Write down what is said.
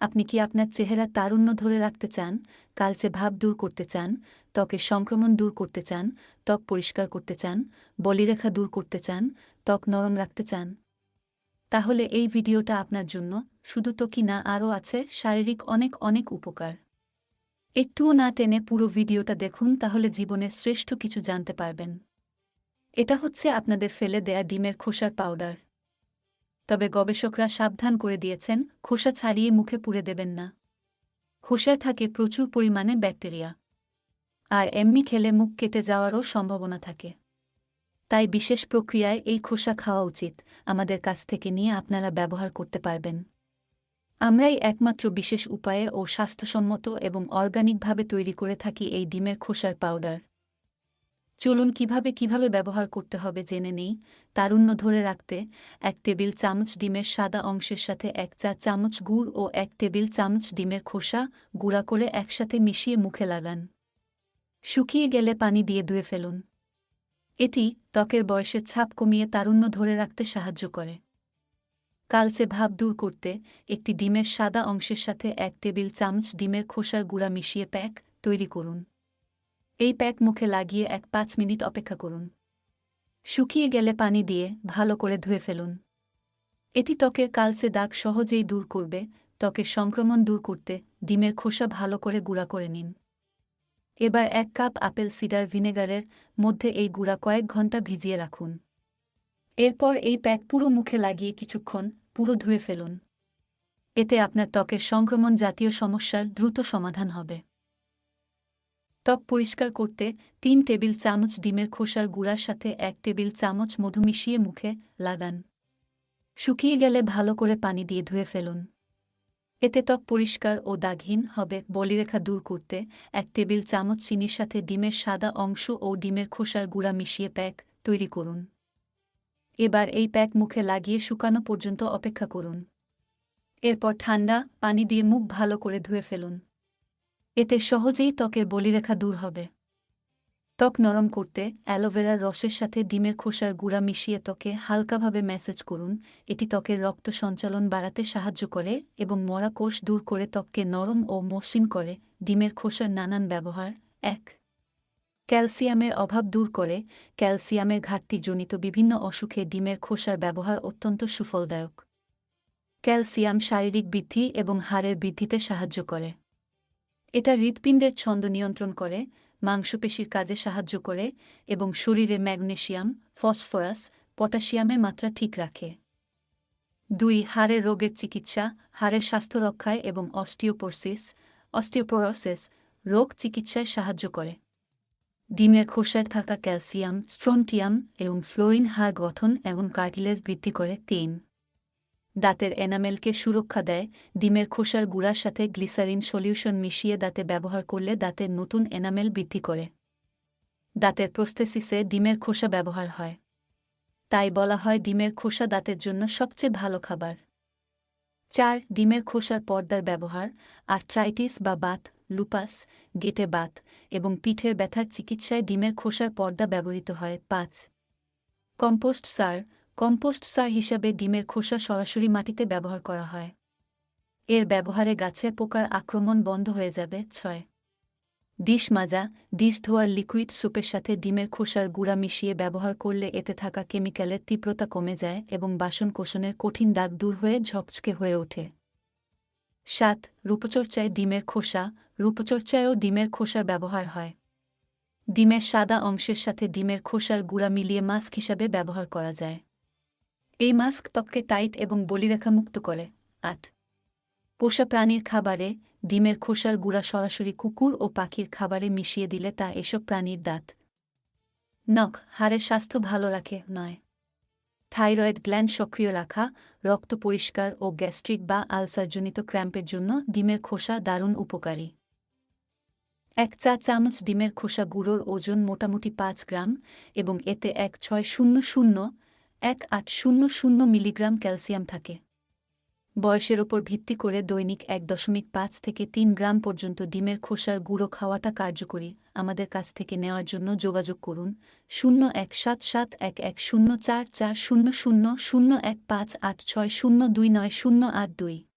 আপনি কি আপনার চেহারা তারুণ্য ধরে রাখতে চান? কালচে ভাব দূর করতে চান ত্বকের সংক্রমণ দূর করতে চান, ত্বক পরিষ্কার করতে চান, বলিরেখা দূর করতে চান, ত্বক নরম রাখতে চান। তাহলে এই ভিডিওটা আপনার জন্য, শুধু তো কি না আরও আছে শারীরিক অনেক অনেক উপকার। একটুও না টেনে পুরো ভিডিওটা দেখুন, তাহলে জীবনের শ্রেষ্ঠ কিছু জানতে পারবেন। এটা হচ্ছে আপনাদের ফেলে দেয়া ডিমের খোসার পাউডার। তবে গবেষকরা সাবধান করে দিয়েছেন, খোসা ছাড়িয়ে মুখে পুড়ে দেবেন না। খোসায় থাকে প্রচুর পরিমাণে ব্যাকটেরিয়া। আর এমনি খেলে মুখ কেটে যাওয়ারও সম্ভাবনা থাকে। তাই বিশেষ প্রক্রিয়ায় এই খোসা খাওয়া উচিত। আমাদের কাছ থেকে নিয়ে আপনারা ব্যবহার করতে পারবেন। আমরাই একমাত্র বিশেষ উপায়ে ও স্বাস্থ্যসম্মত এবং অর্গানিকভাবে তৈরি করে থাকি এই ডিমের খোসার পাউডার চলুন কীভাবে কীভাবে ব্যবহার করতে হবে জেনে নেই। তারুণ্য ধরে রাখতে এক টেবিল চামচ ডিমের সাদা অংশের সাথে এক চা চামচ গুড় ও এক টেবিল চামচ ডিমের খোসা গুঁড়া করে একসাথে মিশিয়ে মুখে লাগান। শুকিয়ে গেলে পানি দিয়ে ধুয়ে ফেলুন। এটি ত্বকের বয়সের ছাপ কমিয়ে তারুণ্য ধরে রাখতে সাহায্য করে। কালচে ভাব দূর করতে একটি ডিমের সাদা অংশের সাথে এক টেবিল চামচ ডিমের খোসার গুঁড়া মিশিয়ে প্যাক তৈরি করুন। এই প্যাক মুখে লাগিয়ে এক পাঁচ মিনিট অপেক্ষা করুন। শুকিয়ে গেলে পানি দিয়ে ভালো করে ধুয়ে ফেলুন। এটি ত্বকের কালচে দাগ সহজেই দূর করবে, ত্বকের সংক্রমণ দূর করতে ডিমের খোসা ভালো করে গুঁড়া করে নিন। এবার এক কাপ আপেল সিডার ভিনেগারের মধ্যে এই গুঁড়া কয়েক ঘণ্টা ভিজিয়ে রাখুন। এরপর এই প্যাক পুরো মুখে লাগিয়ে কিছুক্ষণ পুরো ধুয়ে ফেলুন। এতে আপনার ত্বকের সংক্রমণ জাতীয় সমস্যার দ্রুত সমাধান হবে। ত্বক পরিষ্কার করতে তিন টেবিল চামচ ডিমের খোসার গুঁড়ার সাথে এক টেবিল চামচ মধু মিশিয়ে মুখে লাগান। শুকিয়ে গেলে ভালো করে পানি দিয়ে ধুয়ে ফেলুন। এতে ত্বক পরিষ্কার ও দাগহীন হবে। বলিরেখা দূর করতে এক টেবিল চামচ চিনির সাথে ডিমের সাদা অংশ ও ডিমের খোসার গুঁড়া মিশিয়ে প্যাক তৈরি করুন। এবার এই প্যাক মুখে লাগিয়ে শুকানো পর্যন্ত অপেক্ষা করুন। এরপর ঠান্ডা পানি দিয়ে মুখ ভালো করে ধুয়ে ফেলুন। এতে সহজেই ত্বকের বলিরেখা দূর হবে। ত্বক নরম করতে অ্যালোভেরার রসের সাথে ডিমের খোসার গুঁড়া মিশিয়ে ত্বকে হালকাভাবে ম্যাসেজ করুন। এটি ত্বকের রক্ত সঞ্চালন বাড়াতে সাহায্য করে এবং মরা কোষ দূর করে ত্বককে নরম ও মসৃণ করে। ডিমের খোসার নানান ব্যবহার। এক, ক্যালসিয়ামের অভাব দূর করে। ক্যালসিয়ামের ঘাটতিজনিত বিভিন্ন অসুখে ডিমের খোসার ব্যবহার অত্যন্ত সুফলদায়ক। ক্যালসিয়াম শারীরিক বৃদ্ধি এবং হাড়ের বৃদ্ধিতে সাহায্য করে। এটা হৃৎপিণ্ডের ছন্দ নিয়ন্ত্রণ করে, মাংসপেশির কাজে সাহায্য করে এবং শরীরে ম্যাগনেশিয়াম ফসফরাস, পটাশিয়ামের মাত্রা ঠিক রাখে। দুই হাড়ের রোগের চিকিৎসা, হাড়ের স্বাস্থ্য রক্ষায় এবং অস্টিওপোরসিস, অস্টিওপোরোসিস রোগ চিকিৎসায় সাহায্য করে। ডিমের খোসায় থাকা ক্যালসিয়াম, স্ট্রন্টিয়াম এবং ফ্লোরিন হাড় গঠন এবং কার্টিলেজ বৃদ্ধি করে। তিন দাঁতের এনামেলকে সুরক্ষা দেয়, ডিমের খোসার গুঁড়ার সাথে গ্লিসারিন সলিউশন মিশিয়ে দাঁতে ব্যবহার করলে দাঁতের নতুন এনামেল বৃদ্ধি করে। দাঁতের প্রস্থেসিসে ডিমের খোসা ব্যবহার হয়। তাই বলা হয় ডিমের খোসা দাঁতের জন্য সবচেয়ে ভালো খাবার। চার, ডিমের খোসার পর্দার ব্যবহার, আর্থ্রাইটিস বা বাত, লুপাস, গেটে বাত এবং পিঠের ব্যথার চিকিৎসায় ডিমের খোসার পর্দা ব্যবহৃত হয়। পাঁচ, কম্পোস্ট সার কম্পোস্ট সার হিসাবে ডিমের খোসা সরাসরি মাটিতে ব্যবহার করা হয়। এর ব্যবহারে গাছের পোকার আক্রমণ বন্ধ হয়ে যাবে। ছয়। ডিশ মাজা, ডিশ ধোয়ার লিকুইড সুপের সাথে ডিমের খোসার গুঁড়া মিশিয়ে ব্যবহার করলে এতে থাকা কেমিক্যালের তীব্রতা কমে যায় এবং বাসন কোষণের কঠিন দাগ দূর হয়ে ঝকঝকে হয়ে ওঠে। সাত। রূপচর্চায় ডিমের খোসা, রূপচর্চায়ও ডিমের খোসার ব্যবহার হয়। ডিমের সাদা অংশের সাথে ডিমের খোসার গুঁড়া মিলিয়ে মাস্ক হিসাবে ব্যবহার করা যায়। এই মাস্ক ত্বককে টাইট এবং বলিরেখা মুক্ত করে। আট। পোষা প্রাণীর খাবারে ডিমের খোসার গুঁড়া সরাসরি কুকুর ও পাখির খাবারে মিশিয়ে দিলে তা এসব প্রাণীর দাঁত। নখ, হাড়ের স্বাস্থ্য ভালো রাখে, নয়। থাইরয়েড গ্ল্যান্ড সক্রিয় রাখা, রক্ত পরিষ্কার ও গ্যাস্ট্রিক বা আলসারজনিত ক্র্যাম্পের জন্য ডিমের খোসা দারুণ উপকারী। এক চা চামচ ডিমের খোসা গুঁড়োর ওজন মোটামুটি পাঁচ গ্রাম এবং এতে এক ছয় শূন্য শূন্য এক আট শূন্য শূন্য মিলিগ্রাম ক্যালসিয়াম থাকে। বয়সের ওপর ভিত্তি করে দৈনিক এক দশমিক পাঁচ থেকে তিন গ্রাম পর্যন্ত ডিমের খোসার গুঁড়ো খাওয়াটা কার্যকরী। আমাদের কাছ থেকে নেওয়ার জন্য যোগাযোগ করুন শূন্য এক সাত সাত এক এক শূন্য চার চার শূন্য শূন্য শূন্য এক পাঁচ আট ছয় শূন্য দুই নয় শূন্য আট দুই।